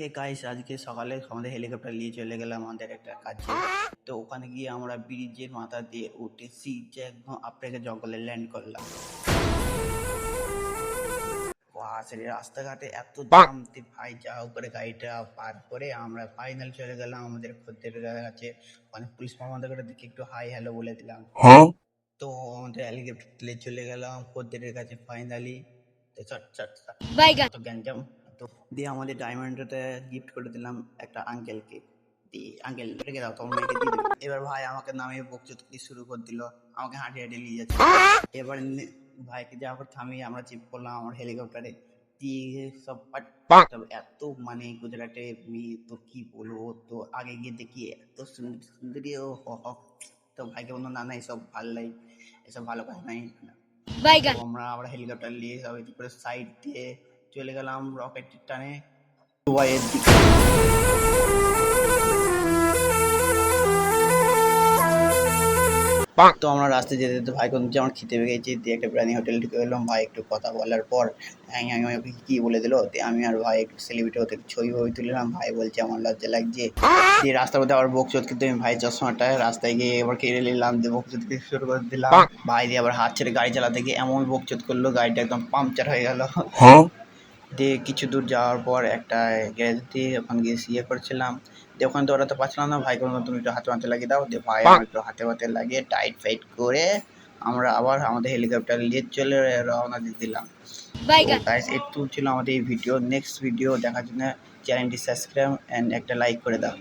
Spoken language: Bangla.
হে গাইস আজকে সকালে আমাদের হেলিকপ্টার নিয়ে চলে গেলাম আমাদের একটা কাছে তো ওখানে গিয়ে আমরা ব্রিজের মাথা দিয়ে উঠে সিটে একদম আপনাকে জঙ্গলে ল্যান্ড করলাম। রাস্তাঘাটে এত জাম তে ভাই যা করে গাড়িটা পার করে আমরা ফাইনাল চলে গেলাম আমাদের খদ্দের কাছে। ওখানে পুলিশ আমাদের করে দেখে একটু হাই হ্যালো বলে দিলাম। তো আমাদের হেলিকপ্টার তুলে চলে গেলাম খদ্দের কাছে ফাইনালি তো চট চট চট। তো গ্যাঞ্জাম। তো দিয়ে আমাদের ডায়মন্ডটা গিফট করে দিলাম একটা আঙ্কেলকে দিয়ে আঙ্কেল রেখে দাও তোমার মেয়েকে দিয়ে এবার ভাই আমাকে নামে বকচুত কি শুরু করে দিল আমাকে হাঁটিয়ে হাঁটিয়ে নিয়ে যাচ্ছে। এবার ভাইকে যা করে থামিয়ে আমরা চিপ করলাম আমার হেলিকপ্টারে দিয়ে সব পাট- এত মানে গুজরাটে মেয়ে তো কি বলব? তো আগে গিয়ে দেখি এত সুন্দর সুন্দরী ও হ হ। তো ভাইকে বলল না না এসব ভালো লাগে এসব ভালো কথা নাই। আমরা আবার হেলিকপ্টার নিয়ে সব করে সাইড দিয়ে চলে গেলাম রকেট টানে। দুবাইয়ের দিকে তো আমরা রাস্তায় যেতে যেতে ভাই কোন আমার খেতে পেয়ে গেছি দিয়ে একটা প্রাণী হোটেল ঢুকে গেলাম। ভাই একটু কথা বলার পর হ্যাঁ হ্যাঁ ওকে কি বলে দিলো দিয়ে আমি আর ভাই একটু সেলিব্রিটি হতে ছবি ফবি তুললাম। ভাই বলছে আমার লজ্জা লাগছে। দিয়ে রাস্তার মধ্যে আবার বকচোদ কিন্তু আমি ভাই চশমাটা রাস্তায় গিয়ে এবার কেড়ে নিলাম দিয়ে বকচোদ শুরু করে দিলাম। ভাই দিয়ে আবার হাত ছেড়ে গাড়ি চালাতে গিয়ে এমন বকচোদ করল গাড়িটা একদম পাংচার হয়ে গেল। দিয়ে কিছু দূর যাওয়ার পর একটা গ্যারেজ দিয়ে ওখানে গিয়ে ইয়ে করছিলাম। দিয়ে ওখানে তো ওরা তো পাচ্ছিলাম না ভাই কোনো তুমি একটু হাতে হাতে লাগিয়ে দাও। দিয়ে ভাই একটু হাতে হাতে লাগিয়ে টাইট ফাইট করে আমরা আবার আমাদের হেলিকপ্টার নিয়ে চলে রওনা দিয়ে দিলাম। গাইস একটু ছিল আমাদের এই ভিডিও নেক্সট ভিডিও দেখার জন্য চ্যানেলটি সাবস্ক্রাইব অ্যান্ড একটা লাইক করে দাও।